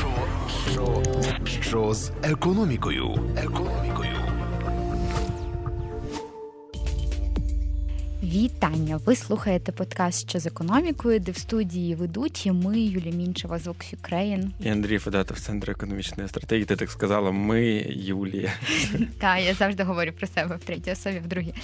Що, що, що з економікою? Економікою. Вітання! Ви слухаєте подкаст що з економікою, де в студії ведучі ми, Юлія Мінчева з Vox Ukraine. І Андрій Федотов, Центр економічної стратегії. Ти так сказала, ми, Юлія. Так, я завжди говорю про себе в третій особі, в другій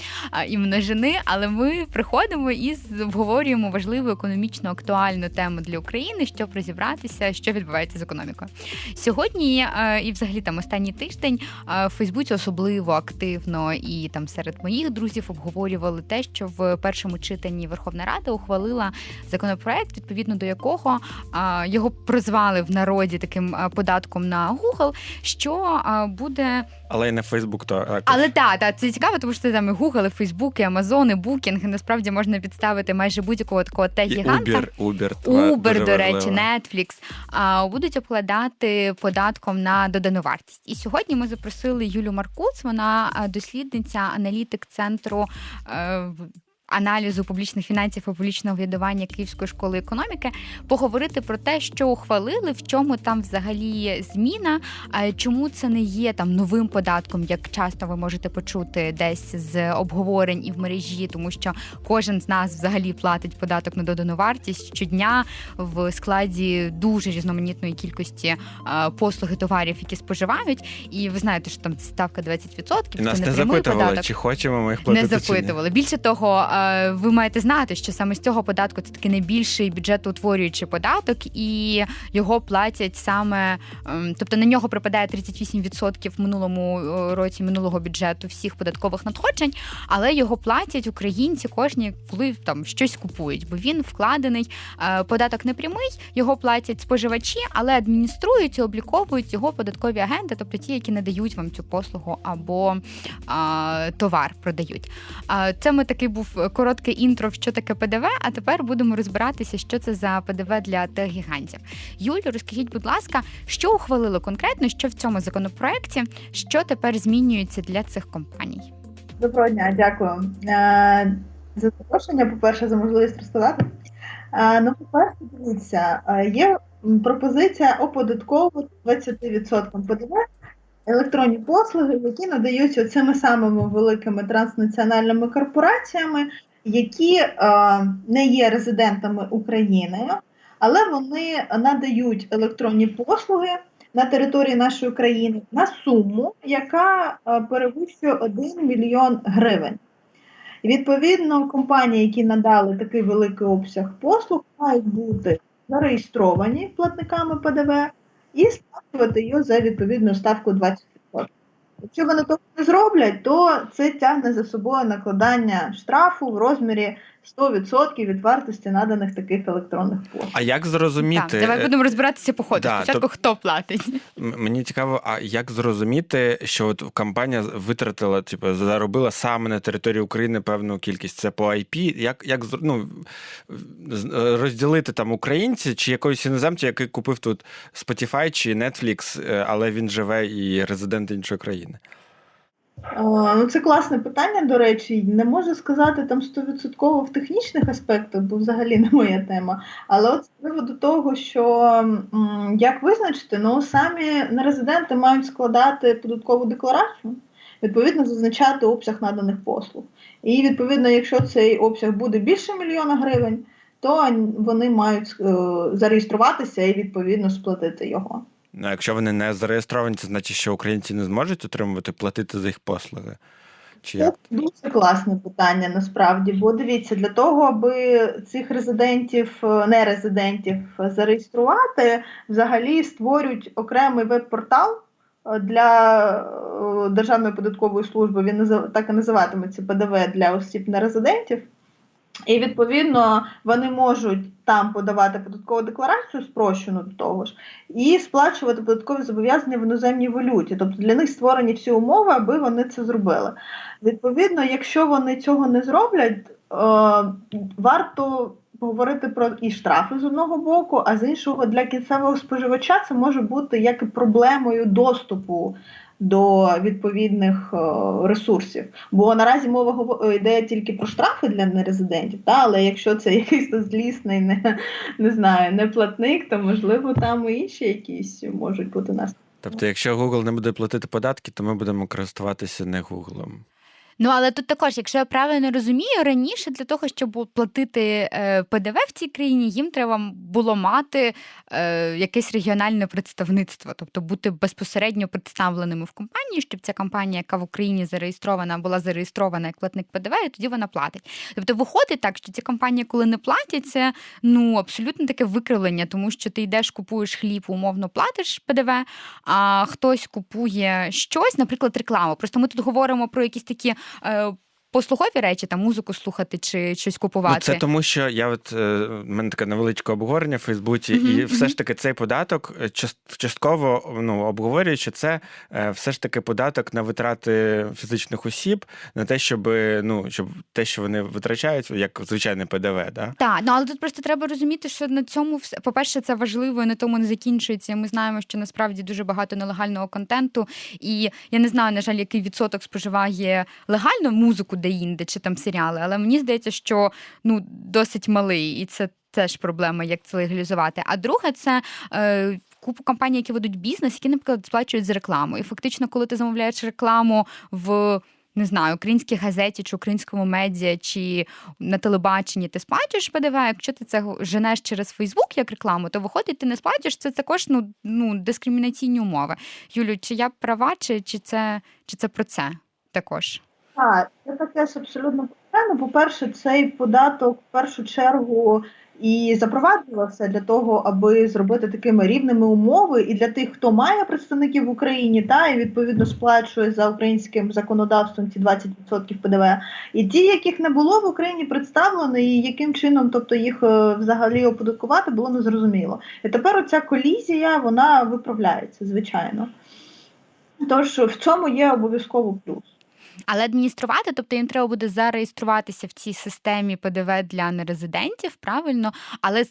і множини, але ми приходимо і обговорюємо важливу економічно актуальну тему для України, щоб розібратися, що відбувається з економікою. Сьогодні і, взагалі, там останній тиждень в Фейсбуці особливо активно і там серед моїх друзів обговорювали те, що в першому читанні Верховна Рада ухвалила законопроект, відповідно до якого його прозвали в народі таким податком на Google, що буде. Але і на Фейсбук, то але так, та, це цікаво, тому що це там і Google, і Facebook, і Amazon, і Booking, і насправді можна підставити майже будь-якого такого тех-гіганта. Uber, Uber, Uber, до речі, Netflix а, будуть обкладати податком на додану вартість. І сьогодні ми запросили Юлю Маркуц, вона дослідниця, аналітик центру. Е, аналізу публічних фінансів і публічного врядування Київської школи економіки, поговорити про те, що ухвалили, в чому там взагалі зміна, чому це не є там новим податком, як часто ви можете почути десь з обговорень і в мережі, тому що кожен з нас взагалі платить податок на додану вартість щодня в складі дуже різноманітної кількості послуги товарів, які споживають. І ви знаєте, що там ставка 20%. І Нас це не запитували, податок. чи хочемо ми їх платити. Не запитували. Більше того ви маєте знати, що саме з цього податку це такий найбільший бюджетоутворюючий податок, і його платять саме, ем, тобто на нього припадає 38% в минулому е, році минулого бюджету всіх податкових надходжень, але його платять українці кожні, коли там щось купують, бо він вкладений. Е, податок не прямий, його платять споживачі, але адмініструють і обліковують його податкові агенти, тобто ті, які надають вам цю послугу або а, товар продають. А, Це ми такий був коротке інтро, що таке ПДВ. А тепер будемо розбиратися, що це за ПДВ для техгігантів. Юлю, розкажіть, будь ласка, що ухвалили конкретно, що в цьому законопроекті, що тепер змінюється для цих компаній? Доброго дня, дякую е, за запрошення. По перше, за можливість розказати. Е, ну, по перше, дивіться, е, є пропозиція оподатковувати 20% ПДВ електронні послуги, які надаються цими самими великими транснаціональними корпораціями, які е, не є резидентами України, але вони надають електронні послуги на території нашої країни на суму, яка е, перевищує 1 мільйон гривень. І відповідно, компанії, які надали такий великий обсяг послуг, мають бути зареєстровані платниками ПДВ і сплачувати її за відповідну ставку 20%. Якщо вони того не зроблять, то це тягне за собою накладання штрафу в розмірі 100% від вартості наданих таких електронних послуг. А як зрозуміти? Так, Давай будемо розбиратися по ходу. Да, Спочатку то... хто платить? Мені цікаво, а як зрозуміти, що от компанія витратила, типу, заробила саме на території України певну кількість? Це по IP? Як як ну, розділити там українці чи якогось іноземця, який купив тут Spotify чи Netflix, е, але він живе і резидент іншої країни? Ну, Це класне питання, до речі, не можу сказати там стовідсотково в технічних аспектах, бо взагалі не моя тема. Але от з приводу того, що як визначити, ну самі нерезиденти мають складати податкову декларацію, відповідно, зазначати обсяг наданих послуг. І відповідно, якщо цей обсяг буде більше мільйона гривень, то вони мають е, зареєструватися і відповідно сплатити його. Ну, якщо вони не зареєстровані, це значить, що українці не зможуть отримувати платити за їх послуги. Чи як? Це дуже класне питання насправді. Бо дивіться, для того, аби цих резидентів, е, нерезидентів зареєструвати, взагалі створюють окремий веб-портал е, для е, Державної податкової служби. Він так і називатиметься ПДВ для осіб нерезидентів. І відповідно вони можуть там подавати податкову декларацію, спрощену до того ж, і сплачувати податкові зобов'язання в іноземній валюті. Тобто для них створені всі умови, аби вони це зробили. Відповідно, якщо вони цього не зроблять, е, варто говорити про і штрафи з одного боку, а з іншого для кінцевого споживача це може бути як і проблемою доступу до відповідних е, ресурсів. Бо наразі мова гово- йде тільки про штрафи для нерезидентів, та але якщо це якийсь злісний, не, не знаю, неплатник, то можливо там і інші якісь можуть бути наслідки. Тобто, якщо Google не буде платити податки, то ми будемо користуватися не Google. Ну але тут також, якщо я правильно розумію, раніше для того, щоб платити е, ПДВ в цій країні, їм треба було мати е, якесь регіональне представництво, тобто бути безпосередньо представленими в компанії, щоб ця компанія, яка в Україні зареєстрована, була зареєстрована як платник ПДВ, і тоді вона платить. Тобто виходить так, що ці компанії, коли не платять, це ну абсолютно таке викривлення, тому що ти йдеш, купуєш хліб, умовно платиш ПДВ, а хтось купує щось, наприклад, рекламу. Просто ми тут говоримо про якісь такі. Oh. Послугові речі, там музику слухати чи щось купувати. Ну, це тому, що я от е, в мене таке невеличке обговорення в Фейсбуці, Мгм, і все ж таки цей податок е, частково ну, обговорює, що це е, все ж таки податок на витрати фізичних осіб, на те, щоб ну щоб те, що вони витрачають, як звичайне ПДВ, да? Так, ну але тут просто треба розуміти, що на цьому все по-перше, це важливо і на тому не закінчується. Ми знаємо, що насправді дуже багато нелегального контенту, і я не знаю, на жаль, який відсоток споживає легально музику де-інде чи там серіали, але мені здається, що ну досить малий, і це теж проблема, як це легалізувати. А друге, це. Е, Купу компаній, які ведуть бізнес, які, наприклад, сплачують з рекламу. І фактично, коли ти замовляєш рекламу в не знаю, українській газеті чи українському медіа, чи на телебаченні ти сплачуєш ПДВ. Якщо ти це женеш через Фейсбук як рекламу, то виходить, ти не сплачуєш. Це також ну, ну дискримінаційні умови. Юлю, чи я права, чи, чи це чи це про це також? Так, це таке абсолютно правильно. По-перше, цей податок в першу чергу і запроваджувався для того, аби зробити такими рівними умови і для тих, хто має представників в Україні, та і відповідно сплачує за українським законодавством ці 20% ПДВ. І ті, яких не було в Україні представлено, і яким чином, тобто їх е, взагалі оподаткувати, було незрозуміло. І тепер оця колізія вона виправляється, звичайно. Тож в цьому є обов'язково плюс. Але адмініструвати, тобто їм треба буде зареєструватися в цій системі ПДВ для нерезидентів, правильно, але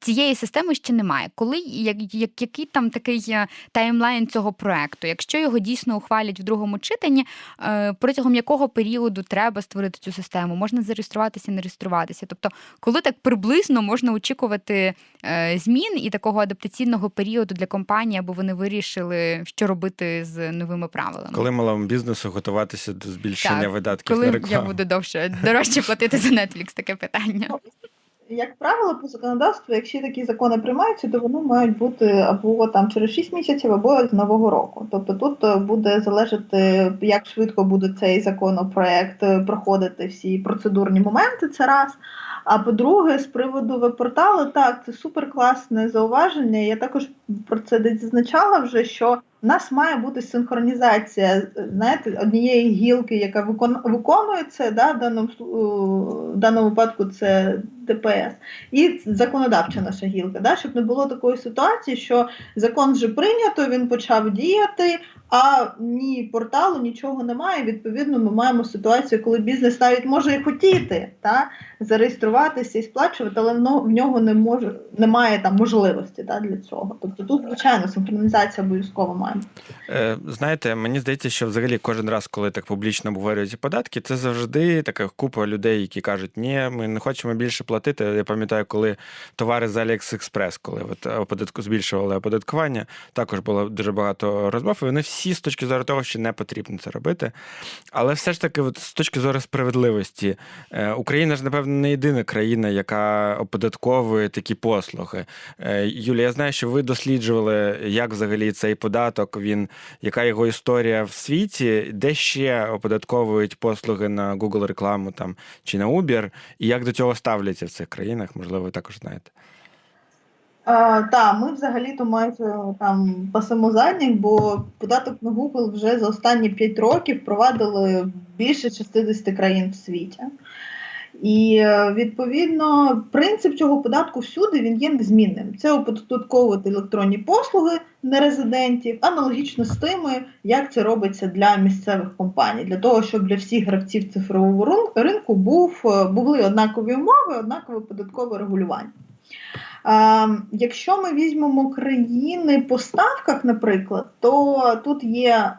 цієї системи ще немає. Коли як, як який там такий е, таймлайн цього проекту? Якщо його дійсно ухвалять в другому читанні, е, протягом якого періоду треба створити цю систему? Можна зареєструватися, не реєструватися. Тобто, коли так приблизно можна очікувати е, змін і такого адаптаційного періоду для компанії, аби вони вирішили, що робити з новими правилами? Коли малому бізнесу готуватися до збільшення Так, видатків Коли на я рекламу? буду довше дорожче платити за Netflix, таке питання. Як правило, по законодавству, якщо такі закони приймаються, то вони мають бути або там через 6 місяців, або з нового року. Тобто тут е, буде залежати, як швидко буде цей законопроект е, проходити всі процедурні моменти. Це раз. А по-друге, з приводу веб-порталу, так, це супер класне зауваження. Я також про це десь зазначала вже, що в нас має бути синхронізація знаєте, однієї гілки, яка викон, виконує це, да, в, даному, в даному випадку це ДПС, і законодавча наша гілка, да, щоб не було такої ситуації, що закон вже прийнято, він почав діяти, а ні порталу нічого немає. Відповідно, ми маємо ситуацію, коли бізнес навіть може і хотіти та, зареєструватися і сплачувати, але в нього не може, немає там можливості та, для цього. Тобто тут, звичайно, синхронізація обов'язково має. Е, Знаєте, мені здається, що взагалі кожен раз, коли так публічно обговорюють ці податки, це завжди така купа людей, які кажуть, ні, ми не хочемо більше платити. Я пам'ятаю, коли товари з AliExpress, коли от оподатку збільшували оподаткування, також було дуже багато розмов. І вони всі з точки зору того, що не потрібно це робити. Але все ж таки, от, з точки зору справедливості, е, Україна ж, напевно, не єдина країна, яка оподатковує такі послуги. Е, Юлія, я знаю, що ви досліджували, як взагалі цей податок, він, яка його історія в світі, де ще оподатковують послуги на Google рекламу там чи на Uber, і як до цього ставляться в цих країнах, можливо, ви також знаєте. А, та, ми взагалі-то майже там пасемо задніх, бо податок на Google вже за останні 5 років впровадили більше 60 країн в світі. І е, відповідно принцип цього податку всюди він є незмінним. Це оподатковувати електронні послуги нерезидентів, аналогічно з тими, як це робиться для місцевих компаній, для того, щоб для всіх гравців цифрового рин- ринку був, е, були однакові умови, однакове податкове регулювання. А, якщо ми візьмемо країни по ставках, наприклад, то тут є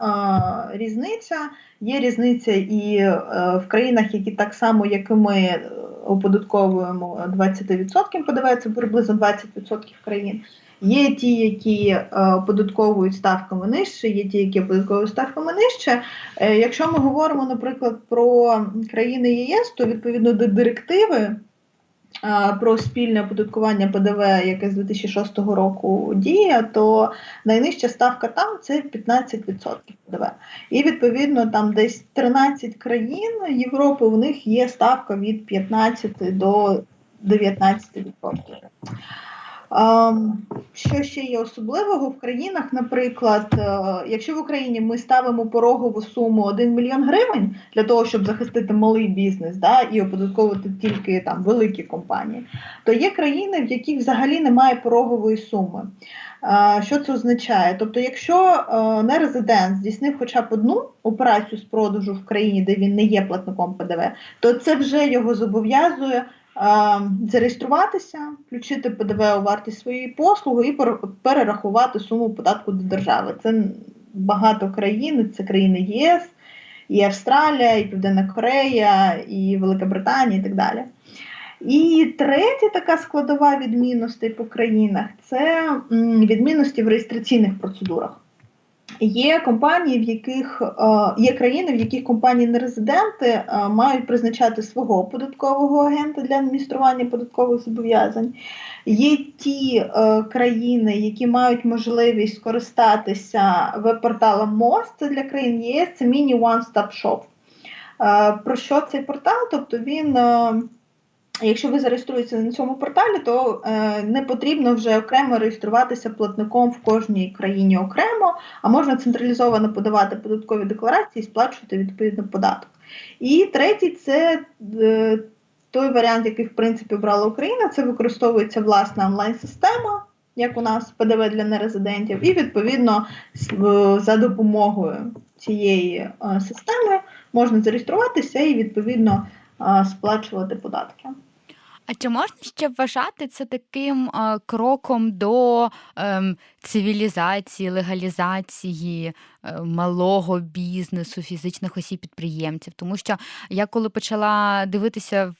різниця. Є різниця і е, в країнах, які так само, як і ми, е, оподатковуємо 20% ПДВ, це приблизно 20% країн. Є ті, які е, оподатковують ставками нижче, є ті, які оподатковують ставками нижче. Е, якщо ми говоримо, наприклад, про країни ЄС, то відповідно до директиви про спільне оподаткування ПДВ, яке з 2006 року діє, то найнижча ставка там це 15% ПДВ. І відповідно там десь 13 країн Європи, у них є ставка від 15 до 19%. Що ще є особливого в країнах, наприклад, е, якщо в Україні ми ставимо порогову суму 1 мільйон гривень для того, щоб захистити малий бізнес да, і оподатковувати тільки там великі компанії, то є країни, в яких взагалі немає порогової суми. Е, Що це означає? Тобто, якщо е, нерезидент здійснив хоча б одну операцію з продажу в країні, де він не є платником ПДВ, то це вже його зобов'язує зареєструватися, включити ПДВ у вартість своєї послуги і пер- перерахувати суму податку до держави. Це багато країн, це країни єС, і Австралія, і Південна Корея, і Велика Британія, і так далі. І третя така складова відмінностей по країнах це відмінності в реєстраційних процедурах. Є компанії, в яких е, є країни, в яких компанії нерезиденти е, мають призначати свого податкового агента для адміністрування податкових зобов'язань. Є ті е, країни, які мають можливість скористатися веб-порталом це для країн ЄС, це міні one-stop shop. Е, Про що цей портал? Тобто він. Е, Якщо ви зареєструєтеся на цьому порталі, то е, не потрібно вже окремо реєструватися платником в кожній країні окремо, а можна централізовано подавати податкові декларації і сплачувати відповідно податок. І третій це е, той варіант, який в принципі обрала Україна, це використовується власна онлайн-система, як у нас ПДВ для нерезидентів, і відповідно с- за допомогою цієї е, системи можна зареєструватися і відповідно е, сплачувати податки. А чи можна ще вважати це таким е, кроком до ем, цивілізації, легалізації е, малого бізнесу, фізичних осіб підприємців? Тому що я коли почала дивитися.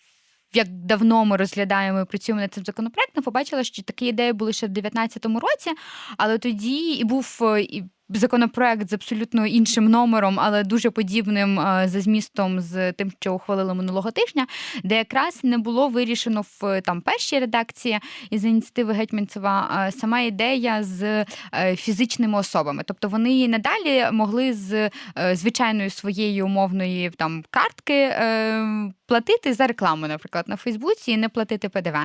Як давно ми розглядаємо і працюємо над цим законопроектом, побачила, що такі ідеї були ще в 2019 році, але тоді і був е, і законопроект з абсолютно іншим номером, але дуже подібним е, за змістом з тим, що ухвалили минулого тижня, де якраз не було вирішено в там першій редакції із ініціативи Гетьманцева е, сама ідея з е, фізичними особами. Тобто вони надалі могли з е, звичайної своєї умовної там картки е, платити за рекламу, наприклад, на Фейсбуці і не платити ПДВ.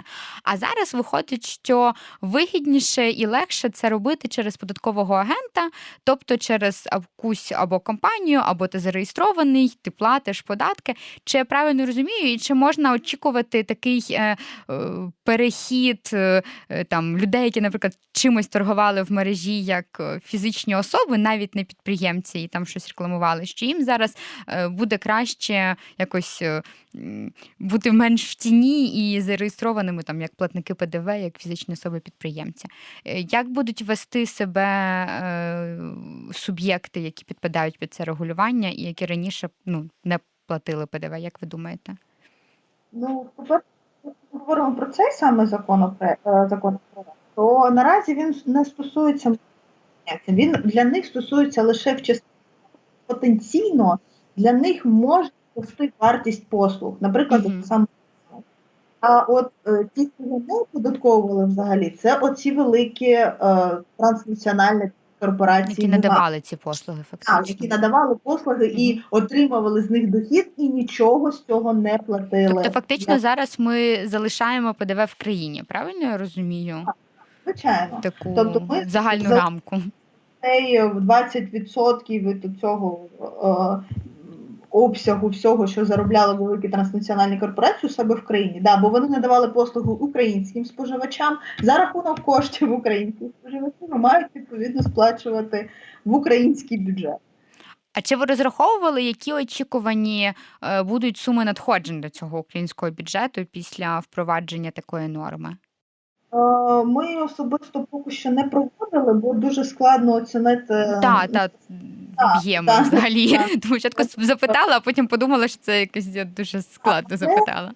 А зараз виходить, що вигідніше і легше це робити через податкового агента, тобто через якусь або компанію, або ти зареєстрований, ти платиш податки. Чи я правильно розумію, і чи можна очікувати такий е, е, перехід е, там людей, які, наприклад, чимось торгували в мережі як фізичні особи, навіть не підприємці, і там щось рекламували, що їм зараз буде краще якось бути менш в тіні і зареєстрованими там як платники ПДВ, як фізичні особи підприємці. Е, Як будуть вести себе суб'єкти, які підпадають під це регулювання, і які раніше ну, не платили ПДВ, як ви думаєте? Ну, по-перше, говоримо про цей саме законопроект, то наразі він не стосується він для них стосується лише в частині потенційно для них може рости вартість послуг, наприклад, Мгм. саме. А от е, ті, хто не оподатковували взагалі, це оці великі е, транснаціональні корпорації, Які надавали ці послуги, фактично. Так, які надавали послуги і отримували з них дохід, і нічого з цього не платили. Тобто, фактично, Я- зараз ми залишаємо ПДВ в країні, правильно я розумію? звичайно. Таку Тобто ми загальну за- рамку. Цей 20% від цього е, обсягу всього, що заробляли великі транснаціональні корпорації у себе в країні. Да, бо вони надавали послугу українським споживачам за рахунок коштів українських споживачів мають відповідно сплачувати в український бюджет. А чи ви розраховували, які очікувані е, будуть суми надходжень до цього українського бюджету після впровадження такої норми? Е, Ми особисто поки що не проводили, бо дуже складно оцінити Так, так, об'єми так, взагалі. так. Тому спочатку запитала, а потім подумала, що це якось дуже складно запитала.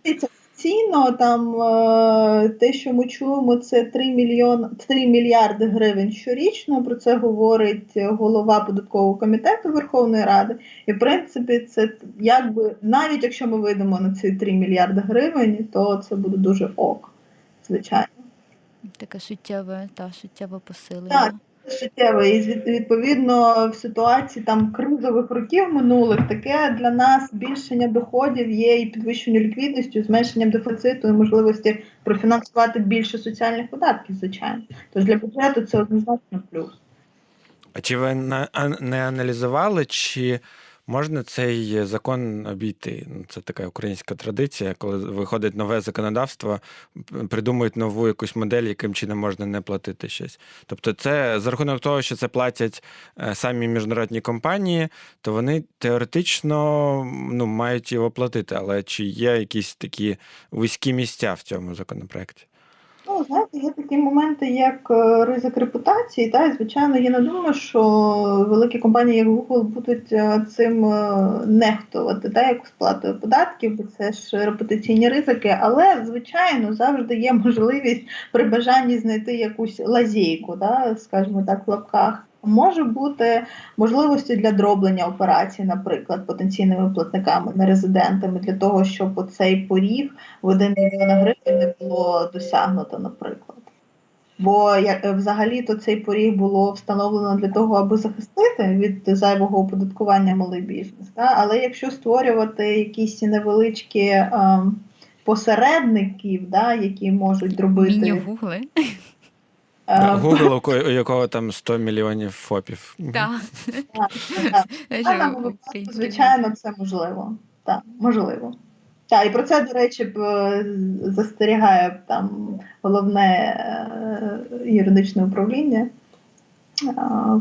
Офіційно там е, те, що ми чуємо, це 3 мільйон 3 мільярди гривень щорічно. Про це говорить голова податкового комітету Верховної Ради. І в принципі, це якби навіть якщо ми вийдемо на ці 3 мільярди гривень, то це буде дуже ок, звичайно. Таке суттєве та суттєве посилення. Так. Суттєве. І відповідно в ситуації там кризових років минулих таке для нас збільшення доходів є і підвищення ліквідності, зменшенням дефіциту і можливості профінансувати більше соціальних податків, звичайно. Тож для бюджету це однозначно плюс. А чи ви не аналізували, чи можна цей закон обійти? Ну, Це така українська традиція, коли виходить нове законодавство, придумують нову якусь модель, яким чином можна не платити щось. Тобто, це за рахунок того, що це платять е, самі міжнародні компанії, то вони теоретично ну, мають його платити. Але чи є якісь такі вузькі місця в цьому законопроекті? Ну, знаєте, є такі моменти, як е, ризик репутації, та звичайно, я не думаю, що великі компанії, як Google, будуть е, цим е, нехтувати, та як сплатою податків, бо це ж репутаційні ризики. Але звичайно завжди є можливість при бажанні знайти якусь лазейку, да, скажімо так, в лапках. Може бути можливості для дроблення операцій, наприклад, потенційними платниками, нерезидентами, для того, щоб оцей поріг в 1 мільйон гривень не було досягнуто, наприклад. Бо як е, взагалі-то цей поріг було встановлено для того, аби захистити від зайвого оподаткування малий бізнес. Та? Але якщо створювати якісь невеличкі ем, посередників, да, які можуть робити. Е, Google, у якого там 100 мільйонів фопів. Так. український звичайно, це можливо. Так, можливо. Так, і про це, до речі, б, е, застерігає там головне е, юридичне управління е,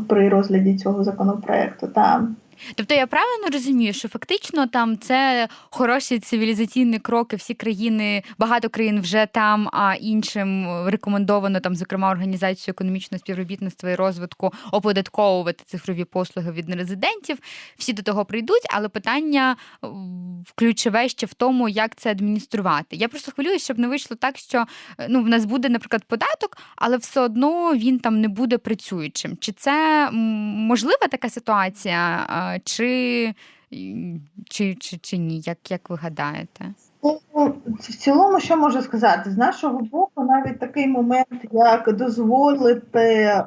при розгляді цього законопроекту. Та Тобто я правильно розумію, що фактично там це хороші цивілізаційні кроки. Всі країни, багато країн вже там, а іншим рекомендовано там, зокрема, організацію економічного співробітництва і розвитку оподатковувати цифрові послуги від нерезидентів. Всі до того прийдуть, але питання м, ключове ще в тому, як це адмініструвати. Я просто хвилююсь, щоб не вийшло так, що е, ну в нас буде, наприклад, податок, але все одно він там не буде працюючим. Чи це можлива така ситуація, а, чи, чи, чи, чи ні? Як, як ви гадаєте? Ну, в цілому, що можу сказати, з нашого боку, навіть такий момент, як дозволити е,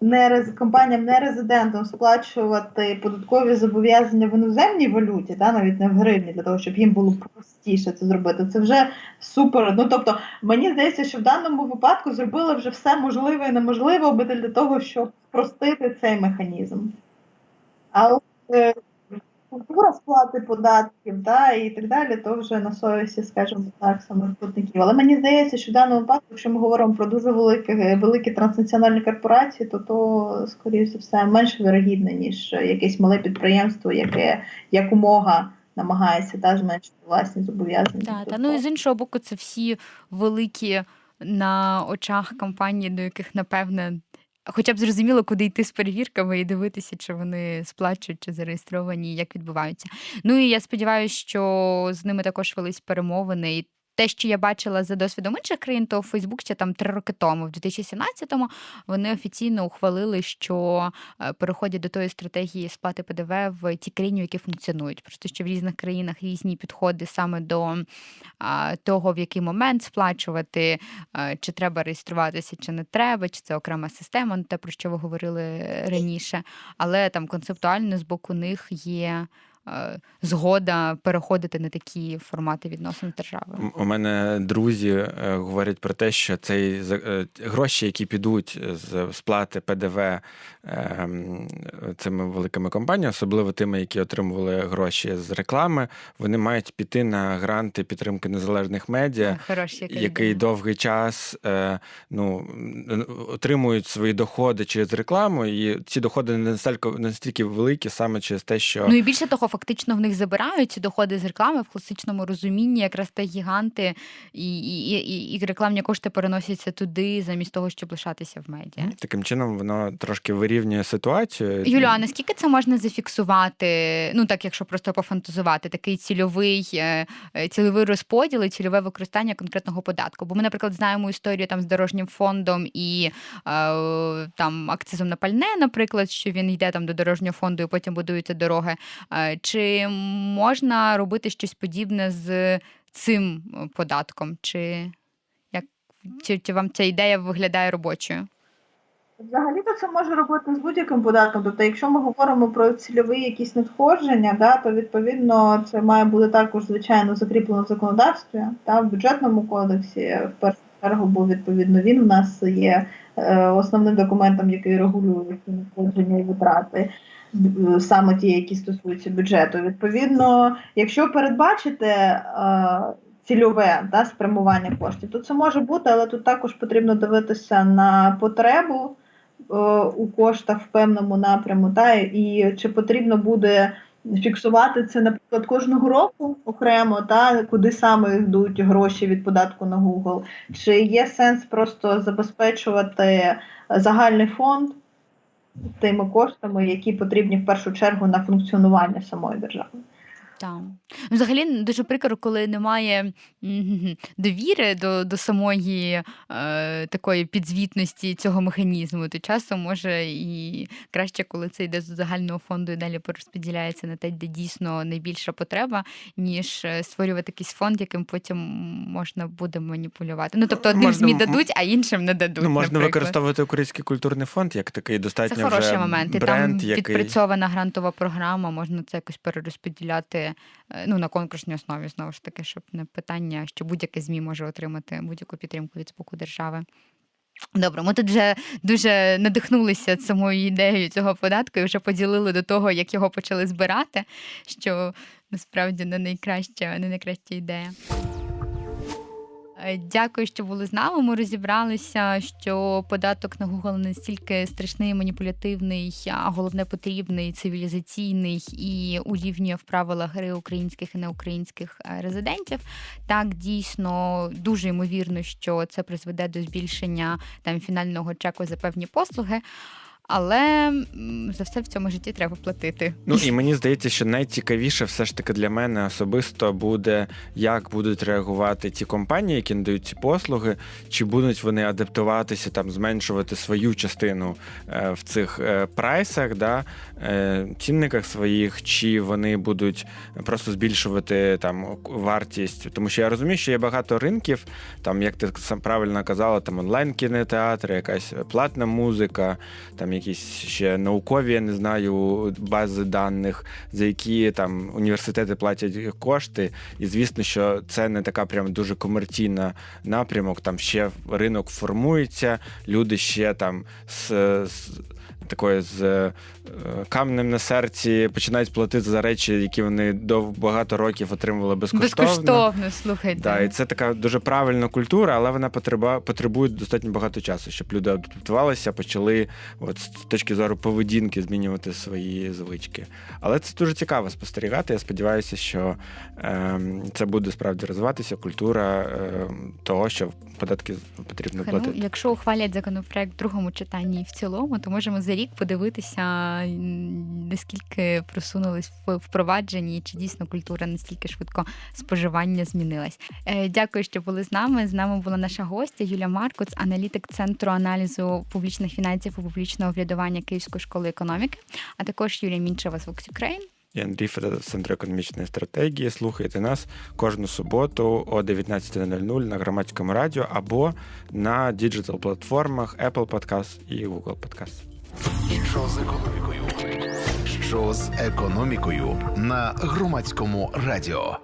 нерез, компаніям нерезидентам сплачувати податкові зобов'язання в іноземній валюті, та навіть не в гривні, для того, щоб їм було простіше це зробити. Це вже супер. Ну тобто, мені здається, що в даному випадку зробили вже все можливе і неможливе аби для того, щоб спростити цей механізм. Але е, культура сплати податків да, і так далі, то вже на совісті, скажімо так, самих платників. Але мені здається, що в даному випадку, якщо ми говоримо про дуже великі, великі транснаціональні корпорації, то то, скоріш за все, менш вірогідне, ніж якесь мале підприємство, яке якомога намагається та, зменшити власні зобов'язання. Так, та, ну і з іншого боку, це всі великі на очах компанії, до яких, напевне, хоча б зрозуміло, куди йти з перевірками і дивитися, чи вони сплачують, чи зареєстровані, як відбуваються. Ну і я сподіваюся, що з ними також велись перемовини. І те, що я бачила за досвідом інших країн, то Фейсбук ще там три роки тому, в 2017-му, вони офіційно ухвалили, що е, переходять до тої стратегії сплати ПДВ в ті країни, які функціонують. Просто що в різних країнах різні підходи саме до того, в який момент сплачувати, чи треба реєструватися, чи не треба, чи це окрема система, ну, те, про що ви говорили раніше. Але там концептуально з боку них є е, згода переходити на такі формати відносин з державою? У мене друзі е, говорять про те, що цей е, гроші, які підуть з сплати ПДВ цими великими компаніями, особливо тими, які отримували гроші з реклами, вони мають піти на гранти підтримки незалежних медіа, Хороші, який довгий час ну, отримують свої доходи через рекламу, і ці доходи не настільки настільки великі саме через те, що ну і більше того, фактично в них забирають ці доходи з реклами в класичному розумінні, якраз те гіганти і, і, і, і рекламні кошти переносяться туди, замість того, щоб лишатися в медіа. Таким чином воно трошки вирівнює ситуацію. Юлю, а наскільки це можна зафіксувати? Ну так, якщо просто пофантазувати, такий цільовий е, е, цільовий розподіл і цільове використання конкретного податку? Бо ми, наприклад, знаємо історію там з дорожнім фондом і е, там акцизом на пальне, наприклад, що він йде там до дорожнього фонду і потім будуються дороги. Чи можна робити щось подібне з цим податком? Чи як чи, чи вам ця ідея виглядає робочою? Взагалі-то це може робити з будь-яким податком. Тобто, якщо ми говоримо про цільові якісь надходження, да, то відповідно це має бути також, звичайно, закріплено в законодавстві та в бюджетному кодексі. В першу чергу, бо відповідно він у нас є е, основним документом, який регулює надходження і витрати. Саме ті, які стосуються бюджету. Відповідно, якщо передбачити е, цільове да, спрямування коштів, то це може бути, але тут також потрібно дивитися на потребу е, у коштах в певному напряму, та, і чи потрібно буде фіксувати це, наприклад, кожного року окремо, та, куди саме йдуть гроші від податку на Google, чи є сенс просто забезпечувати загальний фонд тими коштами, які потрібні в першу чергу на функціонування самої держави. Так. Ну, взагалі дуже прикро, коли немає довіри до до самої е, такої підзвітності цього механізму, то часом може і краще, коли це йде з загального фонду і далі порозподіляється на те, де дійсно найбільша потреба, ніж е, створювати якийсь фонд, яким потім можна буде маніпулювати. Ну тобто одним можна, ЗМІ дадуть, а іншим не дадуть. Ну, Можна наприклад. використовувати український культурний фонд як такий достатньо. Це хороший вже момент. І бренд, там який... відпрацьована грантова програма, можна це якось перерозподіляти. Е, ну, на конкурсній основі, знову ж таки, щоб не питання, що будь-яке ЗМІ може отримати будь-яку підтримку від боку держави. Добре, ми тут вже дуже надихнулися самою ідеєю цього податку і вже поділили до того, як його почали збирати, що насправді не найкраща, не найкраща ідея. Е, дякую, що були з нами. Ми розібралися, що податок на Google не настільки страшний, маніпулятивний, а головне потрібний, цивілізаційний і урівнює в правилах гри українських і неукраїнських е, резидентів. Так дійсно дуже ймовірно, що це призведе до збільшення там фінального чеку за певні послуги. Але за все в цьому житті треба платити. Ну і мені здається, що найцікавіше все ж таки для мене особисто буде, як будуть реагувати ті компанії, які надають ці послуги, чи будуть вони адаптуватися, там зменшувати свою частину е, в цих е, прайсах, да, е, цінниках своїх, чи вони будуть просто збільшувати там вартість. Тому що я розумію, що є багато ринків, там як ти сам правильно казала, там онлайн кінотеатри, якась платна музика, там якісь ще наукові, я не знаю, бази даних, за які там університети платять кошти. І звісно, що це не така прям дуже комерційна напрямок. Там ще ринок формується, люди ще там з. з такою з е, камнем на серці починають платити за речі, які вони до багато років отримували безкоштовно. Безкоштовно, слухайте. Да, і це така дуже правильна культура, але вона потребує достатньо багато часу, щоб люди адаптувалися, почали от, з точки зору поведінки змінювати свої звички. Але це дуже цікаво спостерігати. Я сподіваюся, що е, це буде справді розвиватися культура е, того, що податки потрібно ну, платити. Ну, якщо ухвалять законопроект в другому читанні і в цілому, то можемо за рік подивитися, наскільки просунулись в впровадженні, чи дійсно культура настільки швидко споживання змінилась. Е, дякую, що були з нами. З нами була наша гостя Юля Маркуц, аналітик центру аналізу публічних фінансів і публічного врядування Київської школи економіки, а також Юлія Мінчева з Vox Ukraine. Я Андрій Федор, Центр економічної стратегії. Слухайте нас кожну суботу о 19.00 на громадському радіо або на діджитал платформах Apple Podcast і Google Podcast. Що з економікою? Ток-шоу з економікою на громадському радіо.